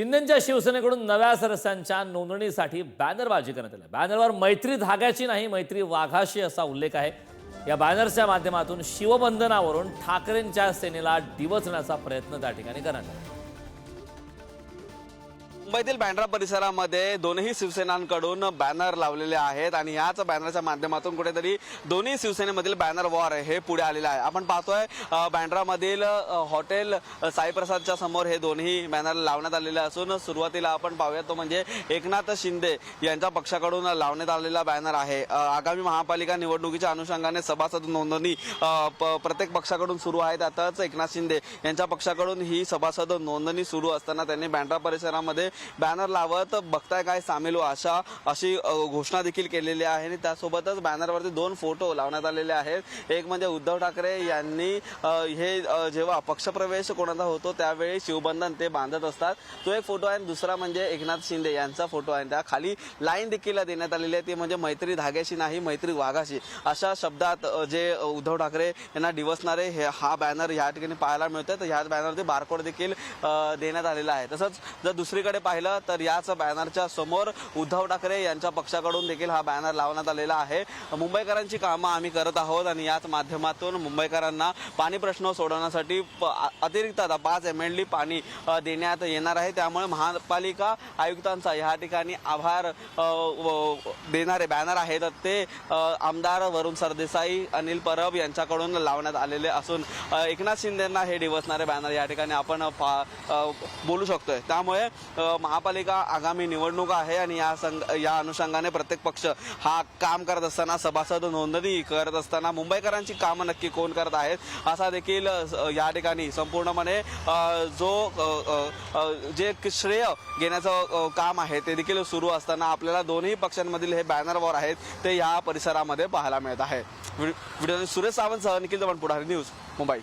शिंदेच्या शिवसेनेकडून नव्या सदस्यांच्या नोंदणीसाठी बॅनरबाजी करण्यात आली. बॅनरवर मैत्री धाग्याची नाही मैत्री वाघाशी असा उल्लेख आहे. या बॅनरच्या माध्यमातून शिवबंधनावरून ठाकरेंच्या सेनेला डिवचण्याचा प्रयत्न त्या ठिकाणी करण्यात आला. मुंबईतील बँड्रा परिसरामध्ये दोन्ही शिवसेनांकडून बॅनर लावलेले आहेत आणि ह्याच बॅनरच्या माध्यमातून कुठेतरी दोन्ही शिवसेनेमधील बॅनर वॉर हे पुढे आलेलं आहे. आपण पाहतोय बँड्रामधील हॉटेल साईप्रसादच्या समोर हे दोन्ही बॅनर लावण्यात आलेले असून सुरुवातीला आपण पाहूया तो म्हणजे एकनाथ शिंदे यांच्या पक्षाकडून लावण्यात आलेला बॅनर आहे. आगामी महापालिका निवडणुकीच्या अनुषंगाने सभासद नोंदणी प- प्रत्येक पक्षाकडून सुरू आहे. त्यातच एकनाथ शिंदे यांच्या पक्षाकडून ही सभासद नोंदणी सुरू असताना त्यांनी बँड्रा परिसरामध्ये बॅनर लावत बघताय काय सामील हो अशा अशी घोषणा देखील केलेली आहे आणि त्यासोबतच बॅनरवरती दोन फोटो लावण्यात आलेले आहेत. एक म्हणजे उद्धव ठाकरे यांनी हे जेव्हा पक्षप्रवेश कोणाचा होतो त्यावेळी शिवबंधन ते बांधत असतात. तो एक फोटो आहे आणि दुसरा म्हणजे एकनाथ शिंदे यांचा फोटो आहे. त्या खाली लाईन देखील देण्यात आलेली आहे. ती म्हणजे मैत्री धाग्याशी नाही मैत्री वाघाशी. अशा शब्दात जे उद्धव ठाकरे यांना डिवसणारे हे हा बॅनर या ठिकाणी पाहायला मिळतोय. तर ह्याच बॅनरवरती बारकोड देखील देण्यात आलेला आहे. तसंच जर दुसरीकडे पाहिलं तर याच बॅनरच्या समोर उद्धव ठाकरे यांच्या पक्षाकडून देखील हा बॅनर लावण्यात आलेला आहे. मुंबईकरांची कामं आम्ही करत आहोत आणि याच माध्यमातून मुंबईकरांना पाणी प्रश्न सोडवण्यासाठी प- अतिरिक्त आता पाच एम एल डी पाणी देण्यात येणार आहे. त्यामुळे महापालिका आयुक्तांचा या ठिकाणी आभार व- देणारे बॅनर आहेत. ते आमदार वरुण सरदेसाई अनिल परब यांच्याकडून लावण्यात आलेले असून एकनाथ शिंदेंना हे डिवसणारे बॅनर या ठिकाणी आपण पा- बोलू शकतोय. त्यामुळे महापालिका आगामी निवडणूक आहे आणि या संघ या अनुषंगाने प्रत्येक पक्ष हा काम करत असताना सभासद नोंदणी करत असताना मुंबईकरांची कामं नक्की कोण करत आहेत असा देखील या ठिकाणी संपूर्णपणे जो जे श्रेय घेण्याचं काम आहे ते देखील सुरू असताना आपल्याला दोन्ही पक्षांमधील हे बॅनर वॉर आहेत ते या परिसरामध्ये पाहायला मिळत आहे. व्हिडिओ सुरेश सावंत सह निखिल जवळ पुढारी न्यूज मुंबई.